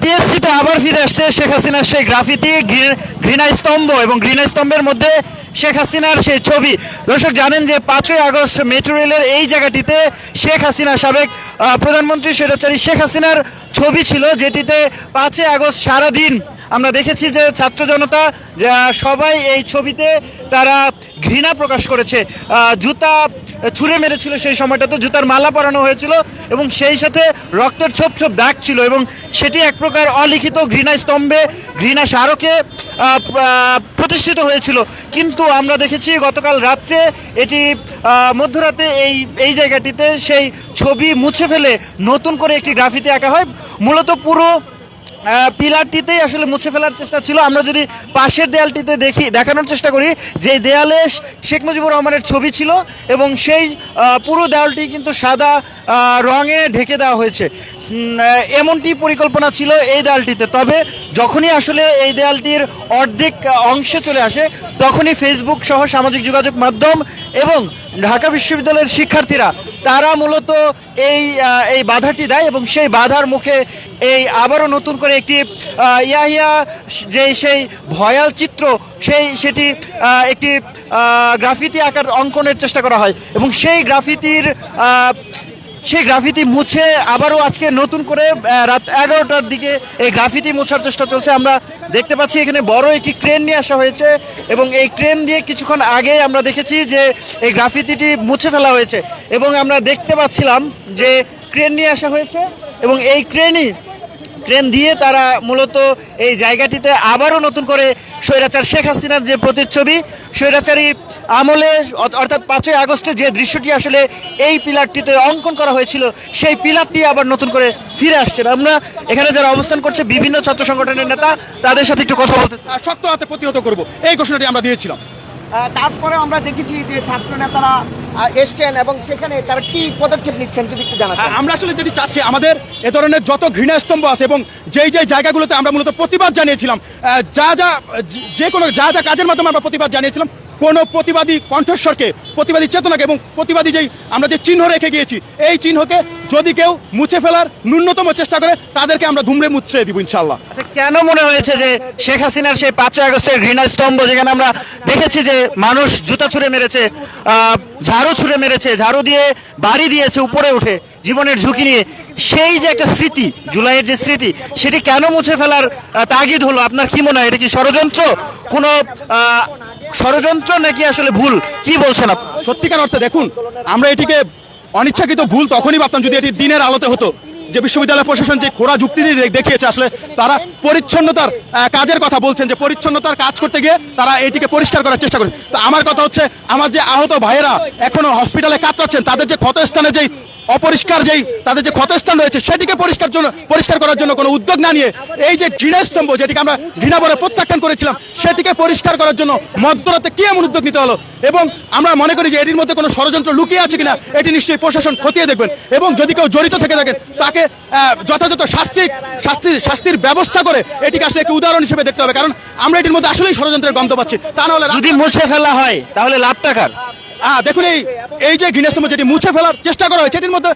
টিএসসিতে আবার ফিরে আসছে শেখ হাসিনার সেই গ্রাফিতি ঘৃণা স্তম্ভ এবং ঘৃণা স্তম্ভের মধ্যে শেখ হাসিনার সেই ছবি। দর্শক, জানেন যে পাঁচই আগস্ট মেট্রো রেলের এই জায়গাটিতে শেখ হাসিনা সাবেক প্রধানমন্ত্রী স্বৈরাচারী শেখ হাসিনার ছবি ছিল, যেটিতে পাঁচই আগস্ট সারাদিন আমরা দেখেছি যে ছাত্র জনতা সবাই এই ছবিতে তারা ঘৃণা প্রকাশ করেছে। জুতা ছুঁড়ে মেরেছিল সেই সময়টাতে, জুতার মালা পরানো হয়েছিল এবং সেই সাথে রক্তের ছোপ ছোপ দাগ ছিল এবং সেটি এক প্রকার অলিখিত ঘৃণা স্তম্ভে, ঘৃণা স্মারকে প্রতিষ্ঠিত হয়েছিল। কিন্তু আমরা দেখেছি গতকাল রাত্রে এটি মধ্যরাতে এই এই জায়গাটিতে সেই ছবি মুছে ফেলে নতুন করে একটি গ্রাফিতে আঁকা হয়। মূলত পুরো পিলারটিতেই আসলে মুছে ফেলার চেষ্টা ছিল। আমরা যদি পাশের দেয়ালটিতে দেখি, দেখানোর চেষ্টা করি, যে দেয়ালে শেখ মুজিবুর রহমানের ছবি ছিল এবং সেই পুরো দেয়ালটি কিন্তু সাদা রঙে ঢেকে দেওয়া হয়েছে। এমনটি পরিকল্পনা ছিল এই দেয়ালটিতে। তবে যখনই আসলে এই দেয়ালটির অর্ধেক অংশে চলে আসে, তখনই ফেসবুক সহ সামাজিক যোগাযোগ মাধ্যম এবং ঢাকা বিশ্ববিদ্যালয়ের শিক্ষার্থীরা, তারা মূলত এই এই বাধাটি দেয় এবং সেই বাধার মুখে এই আবারও নতুন করে একটি ইয়াহিয়া যে সেই ভয়াল চিত্র, সেই সেটি একটি গ্রাফিতি আকার অঙ্কনের চেষ্টা করা হয় এবং সেই গ্রাফিতির সেই গ্রাফিতি মুছে আবারও আজকে নতুন করে রাত এগারোটার দিকে এই গ্রাফিতি মোছার চেষ্টা চলছে। আমরা দেখতে পাচ্ছি এখানে বড় একটি ক্রেন নিয়ে আসা হয়েছে এবং এই ক্রেন দিয়ে কিছুক্ষণ আগে আমরা দেখেছি যে এই গ্রাফিতিটি মুছে ফেলা হয়েছে এবং আমরা দেখতে পাচ্ছিলাম যে ক্রেন নিয়ে আসা হয়েছে এবং এই ক্রেনই ক্রেন দিয়ে তারা মূলত এই জায়গাটিতে আবারও নতুন করে স্বৈরাচার শেখ হাসিনার যে প্রতিচ্ছবি, স্বৈরাচারী আমলে অর্থাৎ পাঁচই আগস্টে যে দৃশ্যটি আসলে এই পিলারটিতে অঙ্কন করা হয়েছিল, সেই পিলারটি আবার নতুন করে ফিরে আসছে। আমরা এখানে যারা অবস্থান করছে, বিভিন্ন ছাত্র সংগঠনের নেতা, তাদের সাথে একটু কথা বলতে শক্ত হাতে প্রতিহত করব। এই ঘোষণাটি আমরা দিয়েছিলাম। তারপরে আমরা দেখেছি যে ছাত্র নেতারা এসছেন এবং সেখানে তারা কি পদক্ষেপ নিচ্ছেন যদি একটু জানা আহ, আমরা আসলে যদি চাচ্ছি আমাদের এ ধরনের যত ঘৃণাস্তম্ভ আছে এবং যেই যেই জায়গাগুলোতে আমরা মূলত প্রতিবাদ জানিয়েছিলাম যা যে- যে কোনো যা যা কাজের মাধ্যমে আমরা প্রতিবাদ জানিয়েছিলাম কোনো প্রতিবাদী কণ্ঠস্বরকে প্রতিবাদী চেতনাকে এবং প্রতিবাদী যেই আমরা যে চিহ্ন রেখে গিয়েছি এই চিহ্নকে যদি কেউ মুছে ফেলার ন্যূনতম চেষ্টা করে তাদেরকে আমরা ধুমড়ে মুছে দিব ইনশাল্লাহ আচ্ছা, কেন মনে হয়েছে যে শেখ হাসিনার সেই পাঁচই আগস্টের ঘৃণা স্তম্ভ যেখানে আমরা দেখেছি যে মানুষ জুতা ছুঁড়ে মেরেছে ঝাড়ু ছুঁড়ে মেরেছে ঝাড়ু দিয়ে বাড়ি দিয়েছে উপরে উঠে জীবনের ঝুঁকি নিয়ে সেই যে একটা স্মৃতি জুলাইয়ের যে স্মৃতি সেটি কেন মুছে ফেলার তাগিদ হলো? আপনার কি মনে হয়? এটা কি ষড়যন্ত্র? কোনো ষড়যন্ত্র নাকি আসলে ভুল? কি বলছেন আপনি? সত্যিকার অর্থে দেখুন, আমরা এটিকে অনিচ্ছাকৃত ভুল তখনই ভাবতাম যদি এটি দিনের আলোতে হতো। যে বিশ্ববিদ্যালয় প্রশাসন যে খোরা যুক্তি দেখিয়েছে আসলে, তারা পরিচ্ছন্নতার কাজের কথা বলছেন যে পরিচ্ছন্নতার কাজ করতে গিয়ে তারা এটিকে পরিষ্কার করার চেষ্টা করেছে। তো আমার কথা হচ্ছে, আমার যে আহত ভাইয়েরা এখনও হসপিটালে কাতরাচ্ছেন, তাদের যে ক্ষতস্থানে যেই অপরিষ্কার যেই তাদের যে ক্ষতস্থান রয়েছে সেটিকে পরিষ্কার জন্য পরিষ্কার করার জন্য কোনো উদ্যোগ না নিয়ে এই যে ঘৃণাস্তম্ভ যেটিকে আমরা ঘৃণা বলে প্রত্যাখ্যান করেছিলাম সেটিকে পরিষ্কার করার জন্য মধ্যরাতে কি এমন উদ্যোগ নিতে হলো? এবং আমরা মনে করি যে এটির মধ্যে কোনো ষড়যন্ত্র লুকিয়ে আছে কিনা এটি নিশ্চয়ই প্রশাসন খতিয়ে দেখবেন। এবং যদি কেউ জড়িত থেকে থাকেন তাকে যথাযথ শাস্তি শাস্তি শাস্তির ব্যবস্থা করে এটিকে আসলে একটি উদাহরণ হিসেবে দেখতে হবে। কারণ আমরা এটির মধ্যে আসলেই ষড়যন্ত্রের গন্ধ পাচ্ছি। তা নাহলে যদি মুছে ফেলা হয় তাহলে লাভ টাকার দেখুন এই এই যে ঘৃণাস্তম্ভ যেটি মুছে ফেলার চেষ্টা করা হয়েছে এটির মধ্যে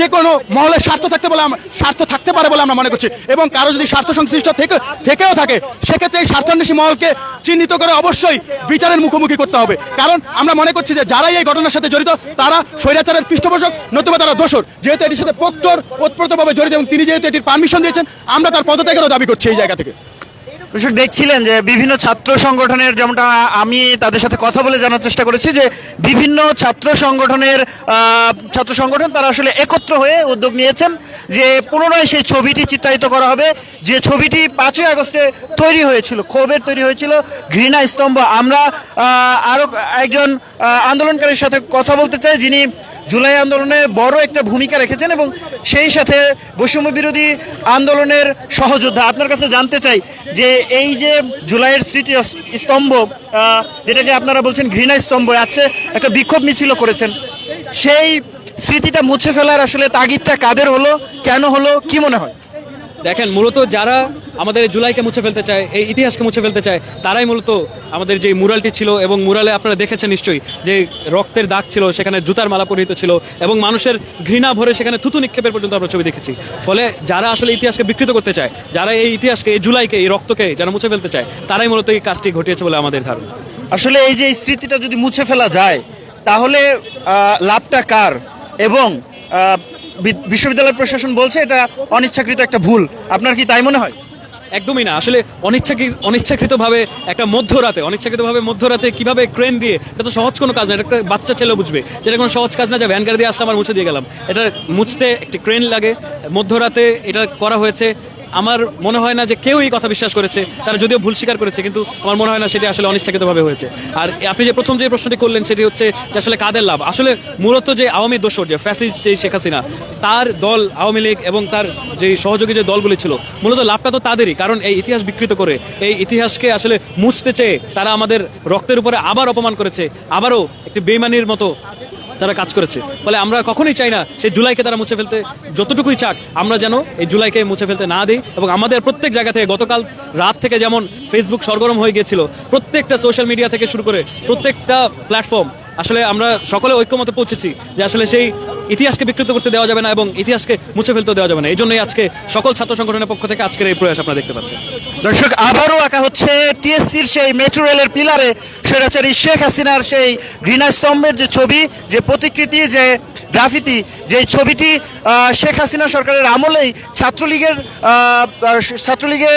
যে কোনো মহলের স্বার্থ থাকতে বলে স্বার্থ থাকতে পারে বলে আমরা মনে করছি। এবং কারও যদি স্বার্থ সংশ্লিষ্ট থেকে, থেকেও থাকে, সেক্ষেত্রে এই স্বার্থান্বেষী মহলকে চিহ্নিত করে অবশ্যই বিচারের মুখোমুখি করতে হবে। কারণ আমরা মনে করছি যে, যারাই এই ঘটনার সাথে জড়িত, তারা স্বৈরাচারের পৃষ্ঠপোষক, নতুবা তারা দোষর। যেহেতু এটির সাথে প্রক্টর ওতপ্রোতভাবে জড়িত এবং তিনি যেহেতু এটির পারমিশন দিয়েছেন, আমরা তার পদত্যাগেরও দাবি করছি এই জায়গা থেকে। দর্শক, দেখছিলেন যে বিভিন্ন ছাত্র সংগঠনের যেমনটা আমি তাদের সাথে কথা বলে জানার চেষ্টা করেছি, যে বিভিন্ন ছাত্র সংগঠনের ছাত্র সংগঠন তারা আসলে একত্র হয়ে উদ্যোগ নিয়েছেন যে পুনরায় সেই ছবিটি চিত্রায়িত করা হবে। যে ছবিটি পাঁচই আগস্টে তৈরি হয়েছিল, ক্ষোভের তৈরি হয়েছিল, ঘৃণা স্তম্ভ। আমরা আরও একজন আন্দোলনকারীর সাথে কথা বলতে চাই যিনি জুলাই আন্দোলনে বড় একটা ভূমিকা রেখেছেন এবং সেই সাথে বৈষম্য বিরোধী আন্দোলনের সহযোদ্ধা। আপনার কাছে জানতে চাই যে এই যে জুলাইয়ের স্মৃতি স্তম্ভ যেটাকে আপনারা বলছেন ঘৃণা স্তম্ভ, আজকে একটা বিক্ষোভ মিছিল করেছেন। সেই স্মৃতিটা মুছে ফেলার আসলে তাগিদটা কাদের হলো, কেন হলো, কি মনে হয়? দেখেন, মূলত যারা আমাদের জুলাইকে মুছে ফেলতে চায়, এই ইতিহাসকে মুছে ফেলতে চায়, তারাই মূলত আমাদের যে মুরালটি ছিল এবং মুরালে আপনারা দেখেছেন নিশ্চয়ই যে রক্তের দাগ ছিল, সেখানে জুতার মালা পরিহিত ছিল এবং মানুষের ঘৃণা ভরে সেখানে থুতু নিক্ষেপের পর্যন্ত আমরা ছবি দেখেছি। ফলে যারা আসলে ইতিহাসকে বিকৃত করতে চায়, যারা এই ইতিহাসকে, এই জুলাইকে, এই রক্তকে যারা মুছে ফেলতে চায়, তারাই মূলত এই কাজটি ঘটিয়েছে বলে আমাদের ধারণা। আসলে এই যে স্মৃতিটা যদি মুছে ফেলা যায়, তাহলে লাভটা কার? এবং বিশ্ববিদ্যালয় প্রশাসন বলছে এটা অনিচ্ছাকৃত একটা ভুল। আপনার কি তাই মনে হয়? একদমই না। আসলে অনিচ্ছাকৃত অনিচ্ছাকৃতভাবে একটা মধ্যরাতে, অনিচ্ছাকৃতভাবে মধ্যরাতে কীভাবে ক্রেন দিয়ে, এটা তো সহজ কোনো কাজ না, এটা একটা বাচ্চা ছেলে বুঝবে। যেটা কোনো সহজ কাজ না, যে ভ্যান দিয়ে আসলে আমার মুছে দিয়ে গেলাম। এটা মুছতে একটি ক্রেন লাগে। মধ্যরাতে এটা করা হয়েছে। আমার মনে হয় না যে কেউ এই কথা বিশ্বাস করেছে, তারা যদিও ভুল স্বীকার করেছে, কিন্তু আমার মনে হয় না সেটি আসলে অনিচ্ছাকৃতভাবে হয়েছে। আর আপনি যে প্রথম যে প্রশ্নটি করলেন, সেটি হচ্ছে যে আসলে কাদের লাভ? আসলে মূলত যে আওয়ামী দোসর যে ফ্যাসিজ যে শেখ হাসিনা, তার দল আওয়ামী লীগ এবং তার যে সহযোগী যে দলগুলি ছিল, মূলত লাভটা তো তাদেরই, কারণ এই ইতিহাস বিকৃত করে, এই ইতিহাসকে আসলে মুছতে চেয়ে তারা আমাদের রক্তের উপরে আবার অপমান করেছে, আবারও একটি বেইমানির মতো তারা কাজ করেছে। ফলে আমরা কখনোই চাই না সেই জুলাইকে তারা মুছে ফেলতে। যতটুকুই চাক, আমরা যেন এই জুলাইকে মুছে ফেলতে না দিই এবং আমাদের প্রত্যেক জায়গা থেকে গতকাল রাত থেকে যেমন ফেসবুক সরগরম হয়ে গিয়েছিল, প্রত্যেকটা সোশ্যাল মিডিয়া থেকে শুরু করে প্রত্যেকটা প্ল্যাটফর্ম আসলে আমরা সকলে ঐক্যমতে পৌঁছেছি যে আসলে সেই ইতিহাসকে বিকৃত করতে দেওয়া যাবে না এবং ইতিহাসকে মুছে ফেলতে দেওয়া যাবে না। এই জন্যই আজকে সকল ছাত্র সংগঠনের পক্ষ থেকে আজকের এই প্রয়াস আপনারা দেখতে পাচ্ছেন। দর্শক, আবারও আঁকা হচ্ছে টিএসসির সেই মেট্রো রেলের পিলারে স্বৈরাচারী শেখ হাসিনার সেই ঘৃণাস্তম্ভের যে ছবি, যে প্রতিকৃতি, যে গ্রাফিতি, যে ছবিটি শেখ হাসিনা সরকারের আমলেই ছাত্রলীগের ছাত্রলীগের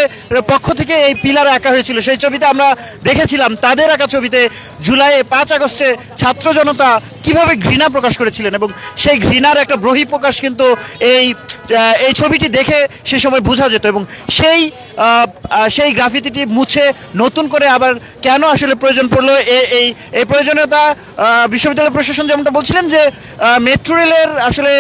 পক্ষ থেকে এই পিলার আঁকা হয়েছিল। সেই ছবিতে আমরা দেখেছিলাম, তাদের আঁকা ছবিতে জুলাইয়ে পাঁচ আগস্টে ছাত্র জনতা কীভাবে ঘৃণা প্রকাশ করেছিলেন? এবং সেই ঘৃণার একটা বহি প্রকাশ কিন্তু এই এই ছবিটি দেখে সে সময় বোঝা যেত এবং সেই সেই গ্রাফিতিটি মুছে নতুন করে আবার কেন আসলে প্রয়োজন পড়ল? এই এই প্রয়োজনীয়তা বিশ্ববিদ্যালয় প্রশাসন যেমনটা বলছিলেন যে মেট্রো রেলের আসলে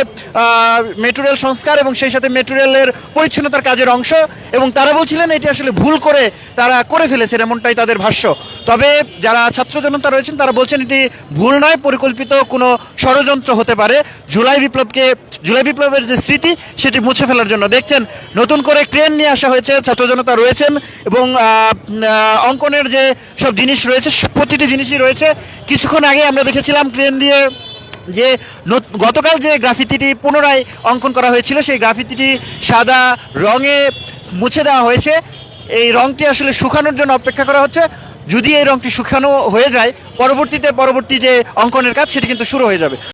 মেট্রো রেল সংস্কার এবং সেই সাথে মেট্রো রেলের পরিচ্ছন্নতার কাজের অংশ এবং তারা বলছিলেন এটি আসলে ভুল করে তারা করে ফেলেছেন এমনটাই তাদের ভাষ্য। তবে যারা ছাত্র জনতা রয়েছেন, তারা বলছেন এটি ভুল নয়, পরিকল্পিত কোনো ষড়যন্ত্র হতে পারে। জুলাই বিপ্লবকে, জুলাই বিপ্লবের যে স্মৃতি, সেটি মুছে ফেলার জন্য। দেখছেন, নতুন করে ক্রেন নিয়ে আসা হয়েছে, ছাত্র জনতা রয়েছেন এবং অঙ্কনের যে সব জিনিস রয়েছে প্রতিটি জিনিসই রয়েছে। কিছুক্ষণ আগে আমরা দেখেছিলাম ক্রেন দিয়ে যে গতকাল যে গ্রাফিতিটি পুনরায় অঙ্কন করা হয়েছিল, সেই গ্রাফিতিটি সাদা রঙে মুছে দেওয়া হয়েছে। এই রংটি আসলে শুকানোর জন্য অপেক্ষা করা হচ্ছে। যদি এই রংটি শুকানো হয়ে যায়, পরবর্তীতে পরবর্তী যে অঙ্কনের কাজ, সেটি কিন্তু শুরু হয়ে যাবে।